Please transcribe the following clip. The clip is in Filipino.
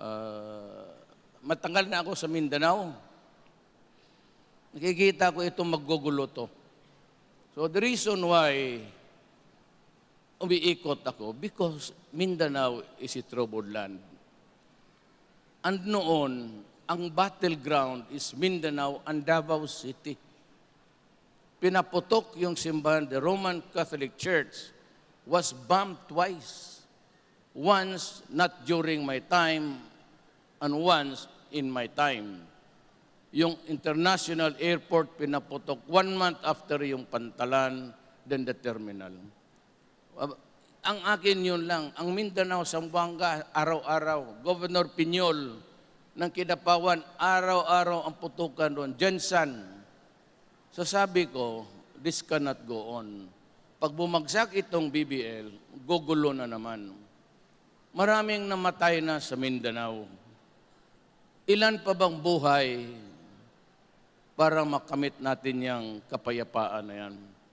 Ah, matagal na ako sa Mindanao. Nakikita ko itong maggugulo to. So the reason why umiikot ako, because Mindanao is a troubled land. And noon, ang battleground is Mindanao and Davao City. Pinaputok yung simbahan, the Roman Catholic Church was bombed twice. Once not during my time and once in my time. Yung international airport pinaputok one month after yung pantalan, then the terminal. Ang akin yun lang, ang Mindanao, Zamboanga, araw-araw. Governor Pinyol ng Kidapawan, araw-araw ang putukan doon. Jensen, So sabi ko, this cannot go on. Pag bumagsak itong BBL, gugulo na naman. Maraming namatay na sa Mindanao. Ilan pa bang buhay para makamit natin yung kapayapaan na yan?